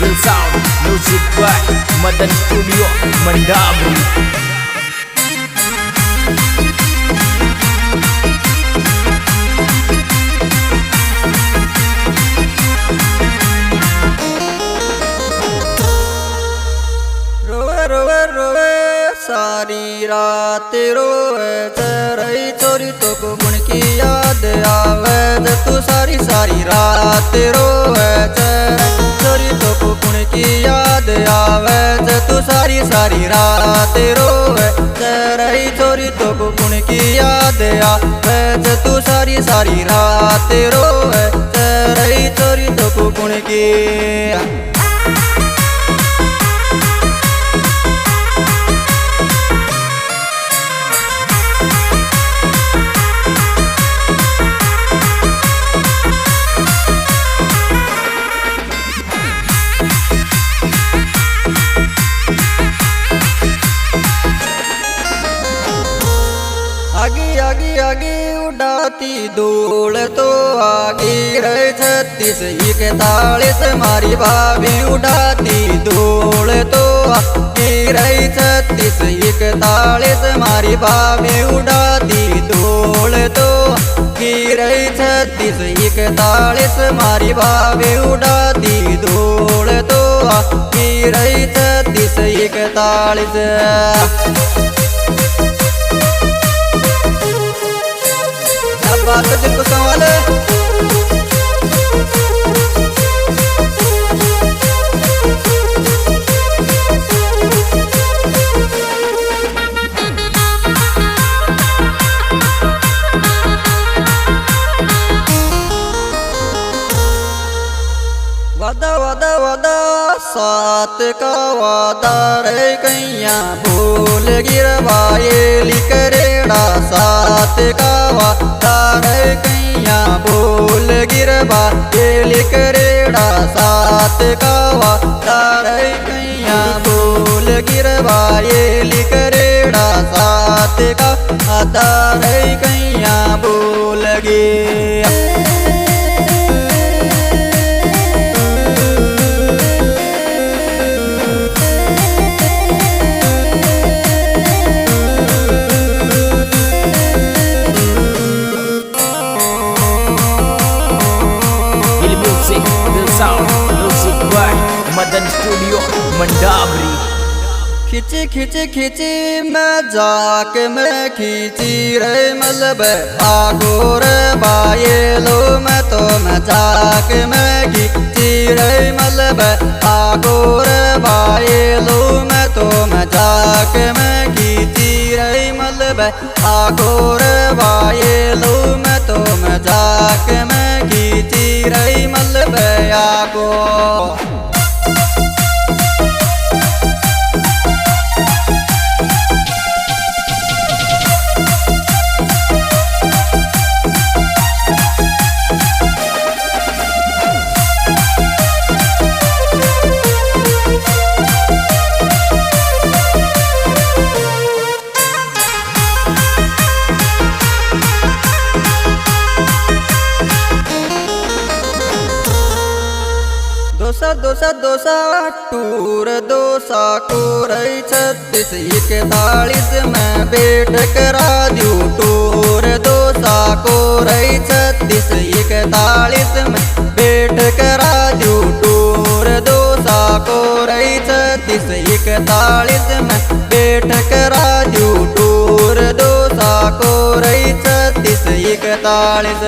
Real sound Music by Madan Studio Mandabri रोवे रोवे रोवे सारी रात चरई तो गुण की याद आवे तू सारी सारी रात रोवे चोरी तो गुण की याद आवे तू सारी सारी रात रोवे चरई चोरी तो गुण की याद आवे तू सारी सारी रात रोवे चरई चोरी तो गुण की उड़ाती धूल तो आगे रहे छत्तीस इकतालीस मारी भाभी उड़ाती धूल तो आगे रहे छत्तीस इकतालीस मारी भाभी उड़ाती धूल तो आगे रहे छत्तीस इकतालीस मारी भाभी उड़ाती धूल तो आगे रहे छत्तीस इकतालीस आता जिंकू सवाल वादा वादा वादा सात का वादा रे कैया भूल गिरवाए लिकरेड़ा सात का वादा रे कैया भूल गिरवा ये लिकरेड़ा सात का वादा रे कैया भूल गिरवा ये लिकरेड़ा सात का वादा रे कैया भूल गिया। खिच खिच खिच मैं जाक मैं खींची रे मलब। आगोर बाये लो मैं तो मैं जाक मैं खींची रे मलब। आगोर बाये लो मैं तो मैं जाक मैं खींची रे मलब। आगोर बाये लो मैं तो मैं जाक मैं खींची रे मलब। दोसा दोसा दोसा, टूर, दोसा को रही छत्तीस इकतालीस में बैठ करा दू टूर, दोसा को रही छत्तीस इकतालीस में बैठ करा दू टूर, दोसा को रही छत्तीस इकतालीस में बैठ करा दू टूर, दोसा को रही छत्तीस इकतालीस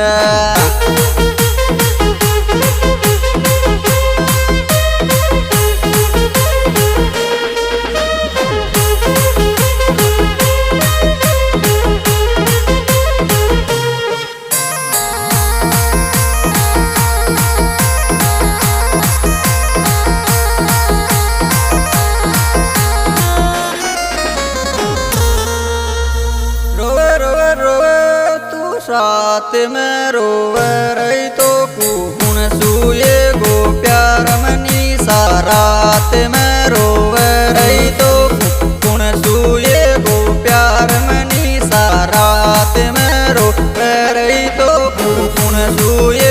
रोवे, तू साथ में रोवे, रही तो कुहुन सुए गो। प्यार मनी सारात में रोवे, रही तो कुहुन सुए गो। प्यार मनी सारात में रोवे, रही तो कुहुन सूये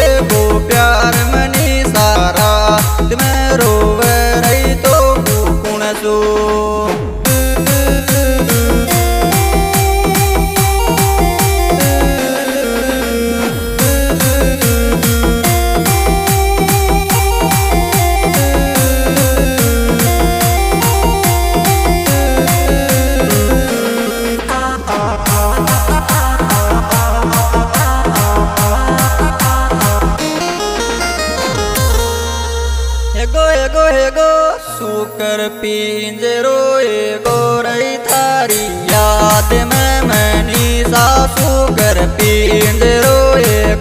कर पिंजरो ए गोरई थारी। याद में मैनी सासू कर पिंजरो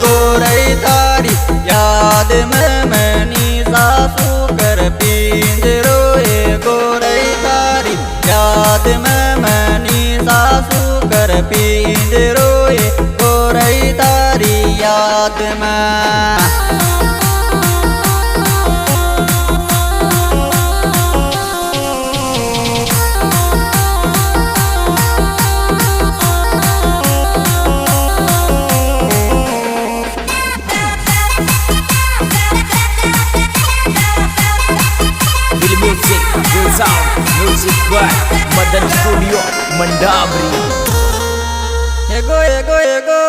गोरई थारी। याद में मैनी सासू कर पिंजरो गोरई थारी। याद में मैनी सासू कर पिंजरो ए गोरई थारी। याद में music मदन स्टूडियो मंडावरी. एगो एगो एगो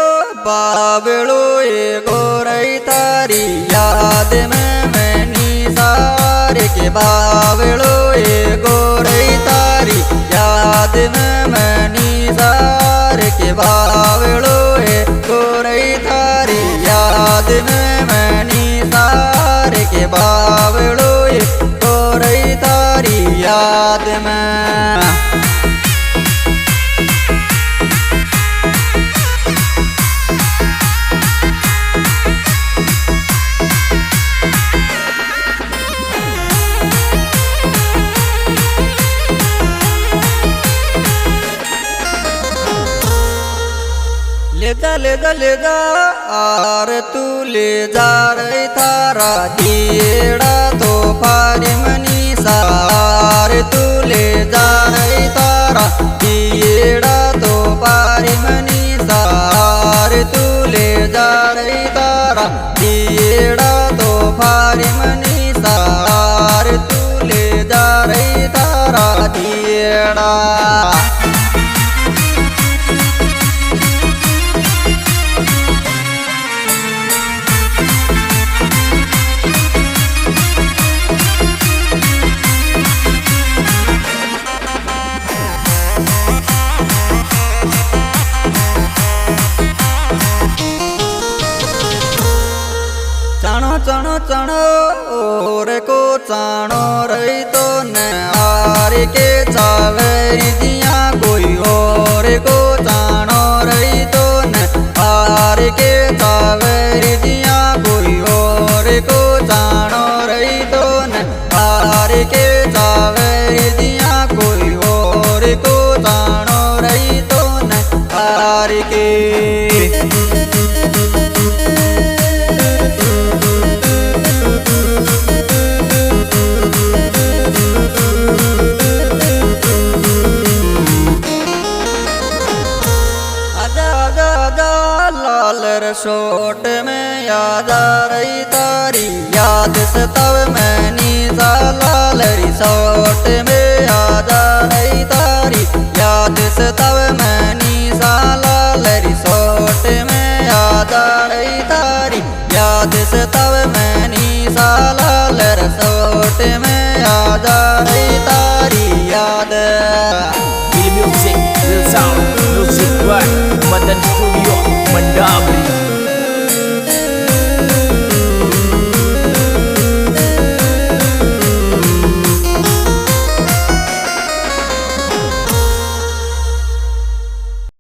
बाबड़ो एगो रई तारी याद में मैनी सारे के बाबड़ो याद में। ले जा ले जा आर तू ले जा रे थारा दीड़ा तो पारी मनी सार तू ले जा रे तारा दीड़ा तो पारी मनी सार तू ले जा रे तारा दीड़ा तो पारी मनी सार तू ले जा रे तारा दीड़ा चाणो रे को चाणो रही तो रिसोट में याद आ रही तारी। याद सतव मैनी सा लाल रिसोट में याद आ रही तारी। याद सतव मैनी सा लाल रसोट में याद आ रही तारी। याद sound, music by Madan Studio,